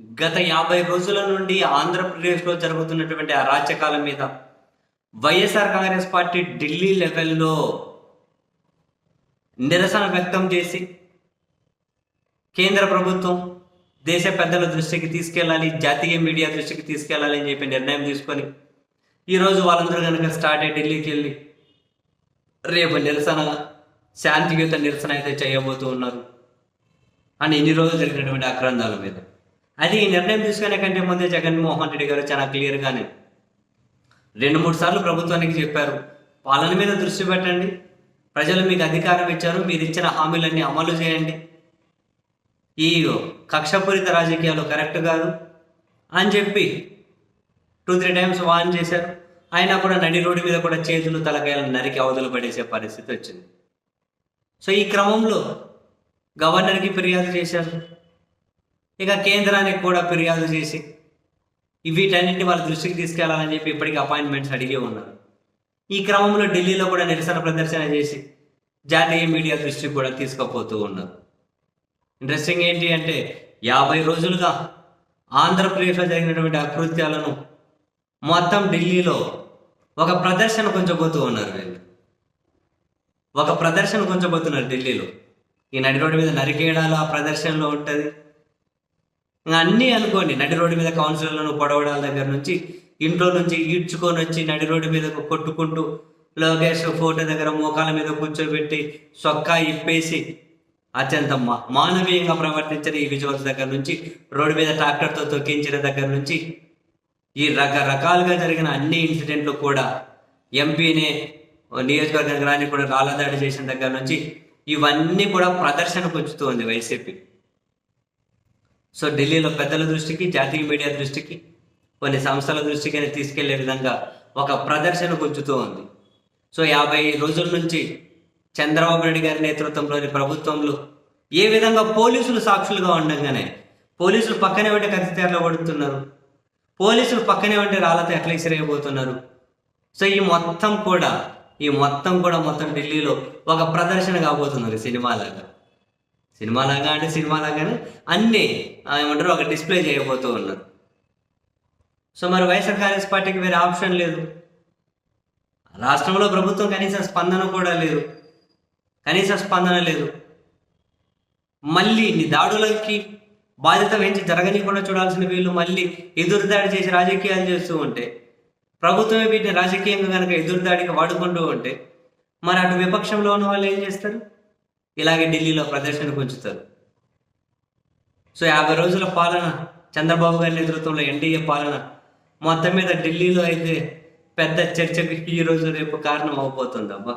గత యాభై రోజుల నుండి ఆంధ్రప్రదేశ్లో జరుగుతున్నటువంటి అరాచకాల మీద వైఎస్ఆర్ కాంగ్రెస్ పార్టీ ఢిల్లీ లెవెల్లో నిరసన వ్యక్తం చేసి కేంద్ర ప్రభుత్వం దేశ పెద్దల దృష్టికి తీసుకెళ్ళాలి జాతీయ మీడియా దృష్టికి తీసుకెళ్ళాలి అని చెప్పి నిర్ణయం తీసుకొని ఈరోజు వాళ్ళందరూ కనుక స్టార్ట్ అయ్యి ఢిల్లీకి వెళ్ళి రేపు నిరసన శాంతియుత నిరసన అయితే చేయబోతూ ఉన్నారు. అని ఇన్ని రోజులు జరిగినటువంటి ఆక్రందాల మీద? అది ఈ నిర్ణయం తీసుకునే కంటే ముందే జగన్మోహన్ రెడ్డి గారు చాలా క్లియర్గానే రెండు మూడు సార్లు ప్రభుత్వానికి చెప్పారు పాలన మీద దృష్టి పెట్టండి ప్రజలు మీకు అధికారం ఇచ్చారు మీరు ఇచ్చిన హామీలన్నీ అమలు చేయండి. ఈ కక్షపూరిత రాజకీయాలు కరెక్ట్ కాదు అని చెప్పి టూ త్రీ టైమ్స్ వాన్ చేశారు. అయినా కూడా నడి రోడ్డు మీద కూడా చేతులు తలకాయలు నరికి అవతలు పడేసే పరిస్థితి వచ్చింది. సో ఈ క్రమంలో గవర్నర్కి ఫిర్యాదు చేశారు. ఇక కేంద్రానికి కూడా ఫిర్యాదు చేసి వీటన్నింటిని వాళ్ళ దృష్టికి తీసుకెళ్ళాలని చెప్పి ఇప్పటికీ అపాయింట్మెంట్స్ అడిగి ఉన్నారు. ఈ క్రమంలో ఢిల్లీలో కూడా నిరసన ప్రదర్శన చేసి జాతీయ మీడియా దృష్టికి కూడా తీసుకుపోతూ ఉన్నారు. ఇంట్రెస్టింగ్ ఏంటి అంటే యాభై రోజులుగా ఆంధ్రప్రదేశ్లో జరిగినటువంటి అకృత్యాలను మొత్తం ఢిల్లీలో ఒక ప్రదర్శన కొంచబోతూ ఉన్నారు వీళ్ళు. ఒక ప్రదర్శన కొంచబోతున్నారు ఢిల్లీలో. ఈ నడి రోడ్డు మీద నరికేయడాలు ఆ ప్రదర్శనలో ఉంటుంది. అన్నీ అనుకోండి నడి రోడ్డు మీద కౌన్సిలర్లను పొడవడాల దగ్గర నుంచి ఇంట్లో నుంచి ఈడ్చుకొని వచ్చి నడి రోడ్డు మీద కొట్టుకుంటూ లోకేష్ ఫోటో దగ్గర మోకాల మీద కూర్చోబెట్టి సొక్కా ఇప్పేసి అత్యంత మా- మానవీయంగా ప్రవర్తించిన ఈ విజువల్స్ దగ్గర నుంచి రోడ్డు మీద ట్రాక్టర్తో తొక్కించిన దగ్గర నుంచి ఈ రకరకాలుగా జరిగిన అన్ని ఇన్సిడెంట్లు కూడా ఎంపీనే నియోజకవర్గానికి రాని కూడా రాళ్ళదాడి చేసిన దగ్గర నుంచి ఇవన్నీ కూడా ప్రదర్శనకు ఉంచుతూ వైసీపీ. సో ఢిల్లీలో పెద్దల దృష్టికి జాతీయ మీడియా దృష్టికి కొన్ని సంస్థల దృష్టికి తీసుకెళ్ళే విధంగా ఒక ప్రదర్శన ఉంచుతూ ఉంది. సో యాభై రోజుల నుంచి చంద్రబాబు నాయుడు గారి నేతృత్వంలోని ప్రభుత్వంలో ఏ విధంగా పోలీసులు సాక్షులుగా ఉండగానే పోలీసులు పక్కనే ఉంటే కత్తితేరలో పడుతున్నారు పోలీసులు పక్కనే ఉంటే రాళ్ళతో ఎట్లా ఇసిరేయబోతున్నారు. సో ఈ మొత్తం కూడా ఈ మొత్తం కూడా మొత్తం ఢిల్లీలో ఒక ప్రదర్శన కాబోతున్నారు సినిమాలాగా. సినిమాలాగా అంటే సినిమాలాగానే అన్నీ ఏమంటారు ఒక డిస్ప్లే చేయబోతూ ఉన్నారు. సో మరి వైఎస్ఆర్ కాంగ్రెస్ పార్టీకి వేరే ఆప్షన్ లేదు. రాష్ట్రంలో ప్రభుత్వం కనీస స్పందన కూడా లేదు. కనీస స్పందన లేదు. మళ్ళీ నీ దాడులకి బాధ్యత వహించి జరగని కూడా చూడాల్సిన వీళ్ళు మళ్ళీ ఎదురుదాడి చేసి రాజకీయాలు చేస్తూ ఉంటే ప్రభుత్వమే వీటిని రాజకీయంగా కనుక ఎదురుదాడికి వాడుకుంటూ ఉంటే మరి అటు విపక్షంలో ఉన్న వాళ్ళు ఏం చేస్తారు? ఇలాగే ఢిల్లీలో ప్రదర్శనకు ఉంచుతారు. సో యాభై రోజుల పాలన చంద్రబాబు గారి నేతృత్వంలో ఎన్డీఏ పాలన మొత్తం మీద ఢిల్లీలో అయితే పెద్ద చర్చకు ఈ రోజు రేపు కారణం అవబోతుంది అబ్బా.